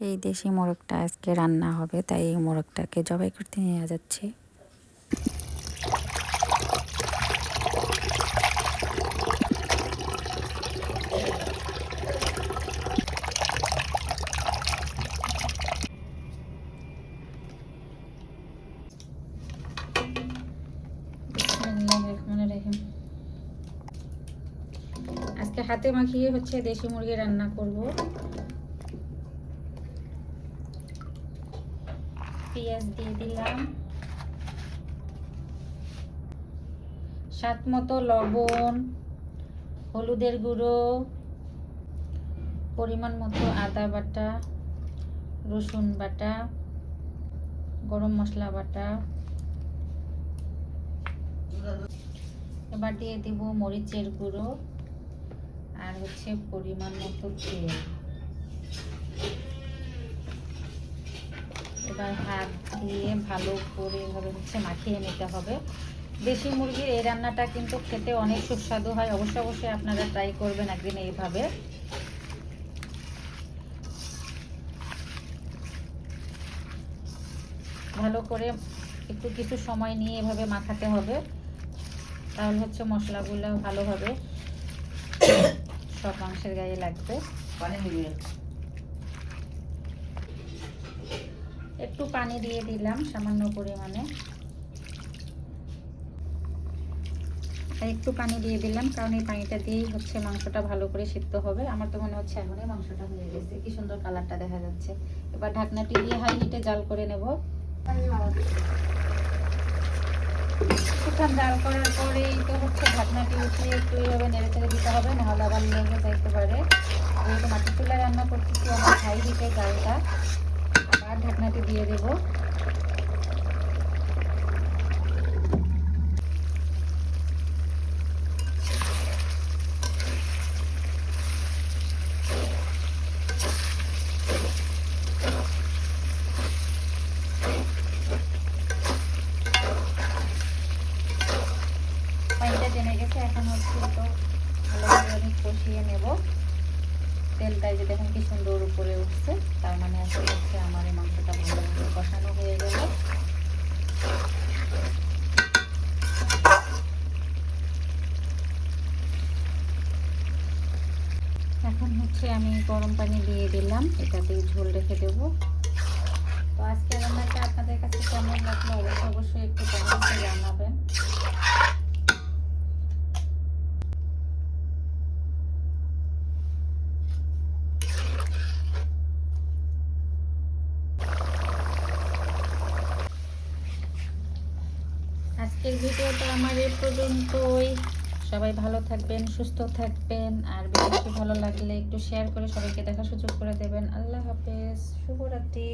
এই দেশি মোরগটা আজকে রান্না হবে, তাই এই মোরগটাকে জবাই করতে নিয়ে যাচ্ছে। আজকে হাতে মাখিয়ে হচ্ছে দেশি মুরগি রান্না করব। পেঁয়াজ দিয়ে দিলাম। স্বাদ মতো লবণ, হলুদের গুঁড়ো, পরিমাণ মতো আদা বাটা, রসুন বাটা, গরম মশলা বাটা। এবার দিয়ে দিব মরিচের গুঁড়ো আর হচ্ছে পরিমাণ মতো তেল। এবার হাত দিয়ে ভালো করে এভাবে হচ্ছে মাখিয়ে নিতে হবে। দেশি মুরগির এই রান্নাটা কিন্তু খেতে অনেক সুস্বাদু হয়। অবশ্যই অবশ্যই আপনারা ট্রাই করবেন একদিন এইভাবে। ভালো করে একটু কিছু সময় নিয়ে এভাবে মাখাতে হবে। তাহলে হচ্ছে মশলাগুলো ভালোভাবে সব মাংসের গায়ে লাগবে। একটু পানি দিয়ে দিলাম সামান্য পরিমাণে। আর একটু পানি দিয়ে দিলাম, কারণ এই পানিটা দিয়েই হচ্ছে মাংসটা ভালো করে সিদ্ধ হবে। আমার তো মনে হচ্ছে এখনই মাংসটা হয়ে গেছে। কি সুন্দর কালারটা দেখা যাচ্ছে। এবার ঢাকনাটি দিয়ে হাই হিটে জাল করে নেব। জাল করার পরেই তো হচ্ছে ঢাকনাটি উঠিয়ে একটু এইভাবে নেড়ে চেড়ে দিতে হবে, নাহলে আবার লেগে যাইতে পারে। যেহেতু মাটির চুলা রান্না করতেছি, আমার হাই হিটে জালটা। আবার ঢাকনাটি দিয়ে দেবো। পানিটা জেনে গেছে এখন হচ্ছে তো ভালোভাবে আমি কষিয়ে নেব। তেলটা যে দেখুন কি সুন্দর উপরে উঠছে। তার মানে আসলে হচ্ছে আমার এই মাংসটা ভালোভাবে কষানো হয়ে গেল। এখন হচ্ছে আমি গরম পানি দিয়ে দিলাম। এটাতেই ঝোল রেখে দেবো। তো আজকে রান্নাটা আপনাদের কাছে কেমন লাগল? অবশ্যই অবশ্যই একটু কমেন্টে জানাবেন। আজকের ভিডিওটা আমার এই পর্যন্তই। সবাই ভালো থাকবেন, সুস্থ থাকবেন, আর ভিডিওটি ভালো লাগলে একটু শেয়ার করে সবাইকে দেখার সুযোগ করে দেবেন। আল্লাহ হাফেজ, শুভরাত্রি।